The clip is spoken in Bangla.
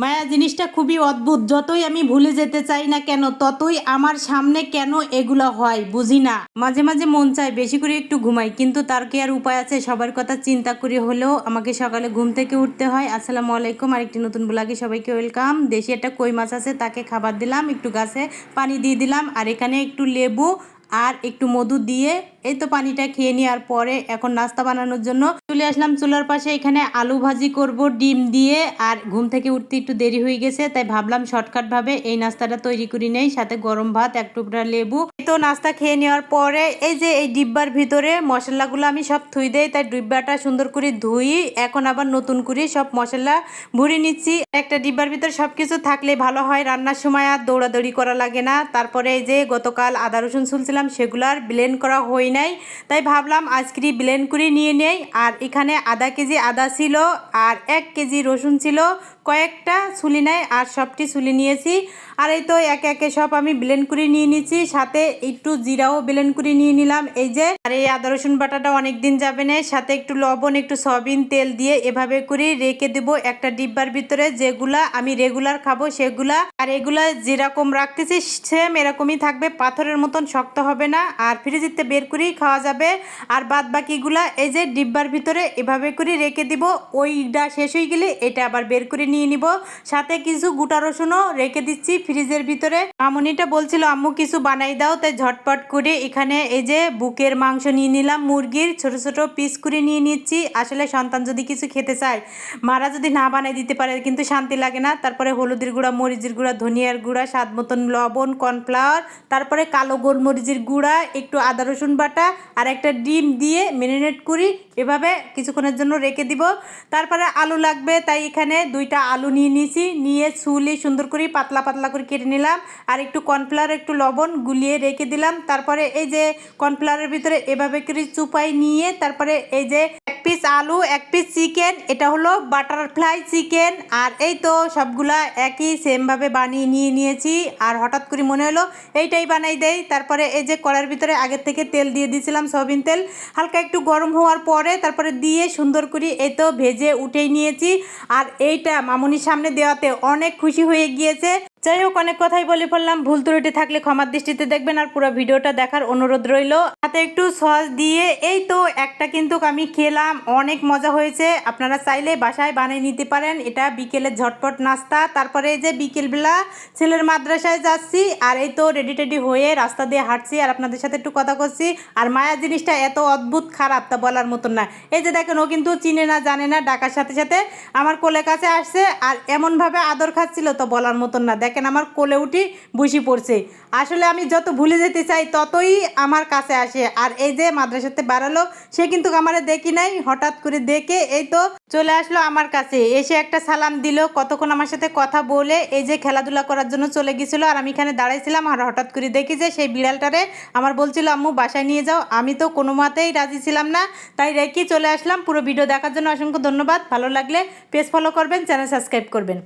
মায়া, জিনিসটা খুবই অদ্ভুত। যতই আমি ভুলে যেতে চাই না কেন, ততই আমার সামনে কেন এগুলো হয়, বুঝি না। মাঝে মাঝে মন চায় বেশি করে একটু ঘুমাই, কিন্তু তার কি আর উপায় আছে? সবার কথা চিন্তা করে হলেও আমাকে সকালে ঘুম থেকে উঠতে হয়। আসসালামু আলাইকুম, আরেকটি নতুন ব্লগে সবাইকে ওয়েলকাম। দেশি একটা কই মাছ আছে, তাকে খাবার দিলাম, একটু গাছে পানি দিয়ে দিলাম, আর এখানে একটু লেবু আর একটু মধু দিয়ে এই তো পানিটা খেয়ে নেওয়ার পরে এখন নাস্তা বানানোর জন্য চলে আসলাম চুলার পাশে। এখানে আলু ভাজি করব, ডিম দিয়ে, আর ঘুম থেকে উঠতে একটু দেরি হয়ে গেছে, তাই ভাবলাম শর্টকাট ভাবে এই নাস্তাটা তৈরি করি নেই, সাথে গরম ভাত, এক টুকরা লেবু। তো নাস্তা খেয়ে নেওয়ার পরে এই যে এই ডিব্বার ভিতরে মশলাগুলো আমি সব থুই দেই, তাই ডিব্বাটা সুন্দর করে ধুই, এখন আবার নতুন করে সব মশলা ভরে নিচ্ছি। একটা ডিব্বার ভিতরে সবকিছু থাকলে ভালো হয়, রান্নার সময় আর দৌড়াদৌড়ি করা লাগে না। তারপরে এই যে গতকাল আদা, রসুন শুনছিলাম সেগুলো আর ব্লেন্ড করা হয় নাই, তাই ভাবলাম আজকে ব্লেন্ড করে নিয়ে নেই, আর এখানে আধা কেজি আদা ছিল আর এক কেজি রসুন ছিল। কয়েকটা ছুলি নেয় আর সবটি ছুলি নিয়েছি। আর এই তো একে একে সব আমি ব্লেন্ড করে নিয়ে নিচ্ছি। সাথে একটু জিরাও ব্লেন্ড করে নিয়ে নিলাম। এই যে, আর এই আদা রসুন বাটাটা অনেক দিন যাবে না। সাথে একটু লবণ, একটু সয়াবিন তেল দিয়ে এভাবে করে রেখে দেব একটা ডিব্বার ভিতরে। যেগুলা আমি রেগুলার খাব সেগুলা। আর এগুলা যেরকম রাখতেছি সেম এরকমই থাকবে। পাথরের মতন শক্ত হবে না। আর ফ্রিজিতে বের করেই খাওয়া যাবে। আর বাদ বাকিগুলা এই যে ডিব্বার ভিতরে এভাবে করে রেখে দিব। ওইটা শেষ হয়ে গেলে এটা আবার বের করে নিয়ে নিব। সাথে কিছু গোটা রসুনও রেখে দিচ্ছি ফ্রিজের ভিতরে। মামনিটা বলছিল, আম্মু, কিছু বানাই দাও। তাই ঝটপট করে এখানে এই যে বুকের মাংস নিয়ে নিলাম, মুরগির ছোট ছোট পিস করে নিয়ে নিচ্ছি। আসলে সন্তান যদি কিছু খেতে চায়, মারা যদি না বানাই দিতে পারে, কিন্তু শান্তি লাগে না। তারপরে হলুদের গুঁড়া, মরিচের গুঁড়া, ধনিয়ার গুঁড়া, স্বাদ মতন লবণ, কর্নফ্লাওয়ার, তারপরে কালো গোলমরিচের গুঁড়া, একটু আদা রসুন বাটা, আর একটা ডিম দিয়ে মেরিনেট করি। এভাবে কিছুক্ষণের জন্য রেখে দিব। তারপরে আলু লাগবে, তাই এখানে দুইটা আলু নিয়ে নিয়েছি। নিয়ে সুলি সুন্দর করে পাতলা পাতলা করে কেটে নিলাম। আর একটু কর্নফ্লাওয়ার, একটু লবণ গুলিয়ে রেখে দিলাম। তারপরে এই যে কর্নফ্লাওয়ারের ভিতরে এভাবে করে চুপাই নিয়ে, তারপরে এই যে পিস আলু, এক পিস চিকেন এটা হলো বাটারফ্লাই চিকেন আর এই তো সবগুলা একই সেমভাবে বানিয়ে নিয়ে নিয়েছি, আর হঠাৎ করে মনে হলো এইটাই বানাই দেই। তারপরে এই যে কড়ার ভিতরে আগের থেকে তেল দিয়ে দিয়েছিলাম সয়াবিন তেল, হালকা একটু গরম হওয়ার পরে তারপরে দিয়ে সুন্দর করে এই তো ভেজে উঠেই নিয়েছি, আর এইটা মামুনির সামনে দেওয়াতে অনেক খুশি হয়ে গিয়েছে। যাই হোক অনেক কথাই বলে ফেললাম। ভুল ত্রুটি থাকলে ক্ষমার দৃষ্টিতে দেখবেন আর পুরো ভিডিওটা দেখার অনুরোধ রইল। হাতে একটু সস দিয়ে, এই তো একটা কিন্তু আমি খেলাম, অনেক মজা হয়েছে। আপনারা চাইলে বাসায় বানিয়ে নিতে পারেন। এটা বিকেলের ঝটপট নাস্তা, তারপরে এই যে বিকেলবেলা ছেলের মাদ্রাসায় যাচ্ছি, আর এই তো রেডি টেডি হয়ে রাস্তা দিয়ে হাঁটছি, আর আপনাদের সাথে একটু কথা করছি আর মায়া জিনিসটা এত অদ্ভুত খারাপ তা বলার মতন না। এই যে দেখেন, ও কিন্তু চিনে না, জানে না, ডাকার সাথে সাথে আমার কোলে কাছে আসছে, আর এমনভাবে আদর খাচ্ছিল তো বলার মতন না। দেখেন আমার কোলে উঠি বসি পড়ছে। আসলে আমি যত ভুলে যেতে চাই, ততই আমার কাছে আসে। আর এই যে মাদ্রাসাতে বাড়ালো, সে কিন্তু আমার দেখি নাই, হঠাৎ করে দেখে এই তো চলে আসলো আমার কাছে। এসে একটা সালাম দিল, কতক্ষণ আমার সাথে কথা বলে এই যে খেলাধুলা করার জন্য চলে গেছিল আর আমি এখানে দাঁড়াইছিলাম আর হঠাৎ করে দেখি যে সেই বিড়ালটারে আমার বলছিল, আম্মু, বাসায় নিয়ে যাও। আমি তো কোনো মতেই রাজি ছিলাম না, তাই রেখে চলে আসলাম। পুরো ভিডিও দেখার জন্য অসংখ্য ধন্যবাদ। ভালো লাগলে পেজ ফলো করবেন, চ্যানেল সাবস্ক্রাইব করবেন।